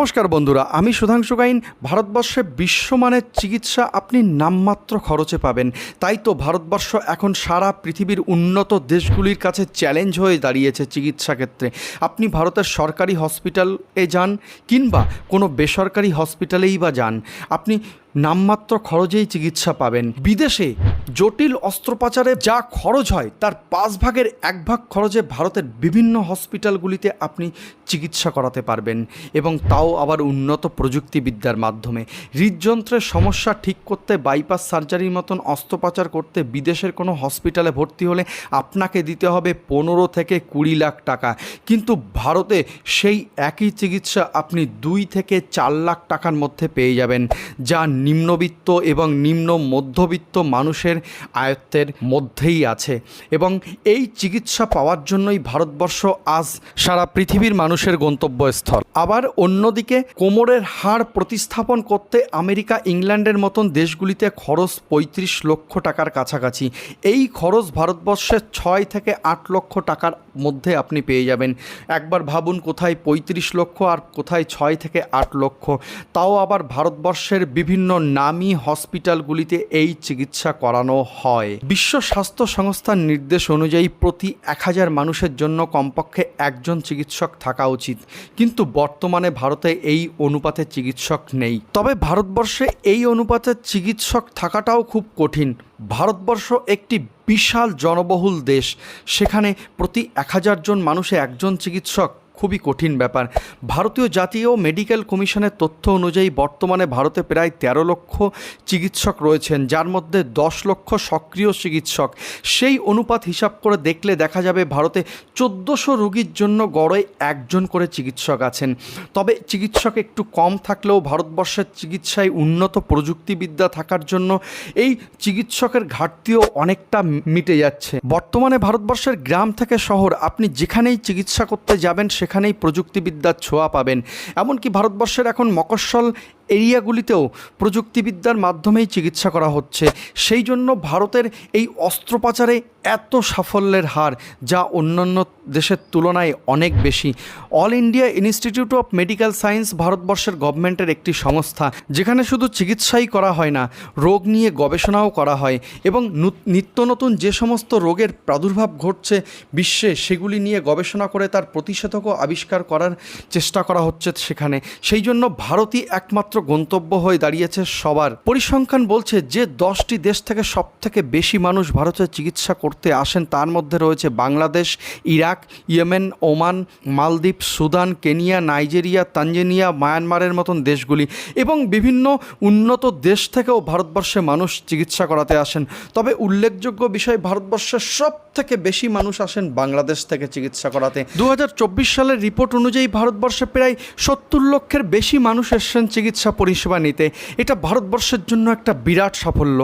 নমস্কার বন্ধুরা, আমি সুধাংশু গাইন ভারতবর্ষে বিশ্বমানের চিকিৎসা আপনি নামমাত্র খরচে পাবেন। তাই তো ভারতবর্ষ এখন সারা পৃথিবীর উন্নত দেশগুলির কাছে চ্যালেঞ্জ হয়ে দাঁড়িয়েছে চিকিৎসা ক্ষেত্রে। আপনি ভারতের সরকারি হসপিটালে যান কিংবা কোনো বেসরকারি হসপিটালেই বা যান। আপনি নামমাত্র খরচেই চিকিৎসা পাবেন। বিদেশে জটিল অস্ত্রোপচারে যা খরচ হয়, তার পাঁচ ভাগের এক ভাগ খরচে ভারতের বিভিন্ন হসপিটালগুলিতে আপনি চিকিৎসা করাতে পারবেন এবং তাও আবার উন্নত প্রযুক্তিবিদ্যার মাধ্যমে। হৃদযন্ত্রের সমস্যা ঠিক করতে বাইপাস সার্জারির মতন অস্ত্রোপচার করতে বিদেশের কোনো হসপিটালে ভর্তি হলে আপনাকে দিতে হবে পনেরো থেকে কুড়ি লাখ টাকা। কিন্তু ভারতে সেই একই চিকিৎসা আপনি দুই থেকে চার লাখ টাকার মধ্যে পেয়ে যাবেন, যা নিম্নবিত্ত এবং নিম্ন মধ্যবিত্ত মানুষের আয়ত্তের মধ্যেই আছে। এবং এই চিকিৎসা পাওয়ার জন্যই ভারতবর্ষ আজ সারা পৃথিবীর মানুষের গন্তব্যস্থল। আবার অন্যদিকে কোমরের হাড় প্রতিস্থাপন করতে আমেরিকা ইংল্যান্ডের মতন দেশগুলিতে খরচ পঁয়ত্রিশ লক্ষ টাকার কাছাকাছি। এই খরচ ভারতবর্ষের ছয় থেকে আট লক্ষ টাকার মধ্যে আপনি পেয়ে যাবেন। একবার ভাবুন কোথায় পঁয়ত্রিশ লক্ষ আর কোথায় ছয় থেকে আট লক্ষ। তাও আবার ভারতবর্ষের বিভিন্ন নামী হসপিটালগুলিতে এই চিকিৎসা করানো হয়। বিশ্ব স্বাস্থ্য সংস্থার নির্দেশ অনুযায়ী প্রতি এক হাজার মানুষের জন্য কমপক্ষে একজন চিকিৎসক থাকা উচিত। কিন্তু বর্তমানে ভারতে এই অনুপাতে চিকিৎসক নেই। তবে ভারতবর্ষে এই অনুপাতে চিকিৎসক থাকাটাও খুব কঠিন। ভারতবর্ষ একটি বিশাল জনবহুল দেশ। সেখানে প্রতি এক হাজার জন মানুষে একজন চিকিৎসক খুবই কঠিন ব্যাপার। ভারতীয় জাতীয় মেডিকেল কমিশনের তথ্য অনুযায়ী বর্তমানে ভারতে প্রায় তেরো লক্ষ চিকিৎসক রয়েছেন, যার মধ্যে দশ লক্ষ সক্রিয় চিকিৎসক। সেই অনুপাত হিসাব করে দেখলে দেখা যাবে ভারতে চোদ্দোশো রোগীর জন্য গড়ে একজন করে চিকিৎসক আছেন। তবে চিকিৎসক একটু কম থাকলেও ভারতবর্ষের চিকিৎসায় উন্নত প্রযুক্তিবিদ্যা থাকার জন্য এই চিকিৎসকের ঘাটতিও অনেকটা মিটে যাচ্ছে। বর্তমানে ভারতবর্ষের গ্রাম থেকে শহর, আপনি যেখানেই চিকিৎসা করতে যাবেন সেখানেই প্রযুক্তিবিদ্যার ছোঁয়া পাবেন। এমনকি ভারতবর্ষের এখন মকস্বল এরিয়াগুলিতেও প্রযুক্তিবিদ্যার মাধ্যমেই চিকিৎসা করা হচ্ছে। সেই জন্য ভারতের এই অস্ত্রোপচারে এত সাফল্যের হার, যা অন্যান্য দেশের তুলনায় অনেক বেশি। All India Institute of Medical Science ভারতবর্ষের গভর্নমেন্টের একটি সংস্থা, যেখানে শুধু চিকিৎসাই করা হয় না, রোগ নিয়ে গবেষণাও করা হয় এবং নিত্য নতুন যে সমস্ত রোগের প্রাদুর্ভাব ঘটছে বিশ্বে, সেগুলি নিয়ে গবেষণা করে তার প্রতিষেধকও আবিষ্কার করার চেষ্টা করা হচ্ছে সেখানে। সেই জন্য ভারতই একমাত্র গন্তব্য হয়ে দাঁড়িয়েছে সবার। পরিসংখ্যান বলছে যে দশটি দেশ থেকে সব থেকে বেশি মানুষ ভারতে চিকিৎসা করতে আসেন, তার মধ্যে রয়েছে Bangladesh, Iraq, Yemen, Oman, Maldives, Sudan, Kenya, Nigeria, Tanzania, মায়ানমারের মতন দেশগুলি এবং বিভিন্ন উন্নত দেশ থেকেও ভারতবর্ষে মানুষ চিকিৎসা করাতে আসেন। তবে উল্লেখযোগ্য বিষয়, ভারতবর্ষের সব থেকে বেশি মানুষ আসেন বাংলাদেশ থেকে চিকিৎসা করাতে। দু হাজার চব্বিশ সালের রিপোর্ট অনুযায়ী ভারতবর্ষে প্রায় সত্তর লক্ষের বেশি মানুষ এসছেন চিকিৎসা পরিষেবা নিতে। এটা ভারতবর্ষের জন্য একটা বিরাট সাফল্য।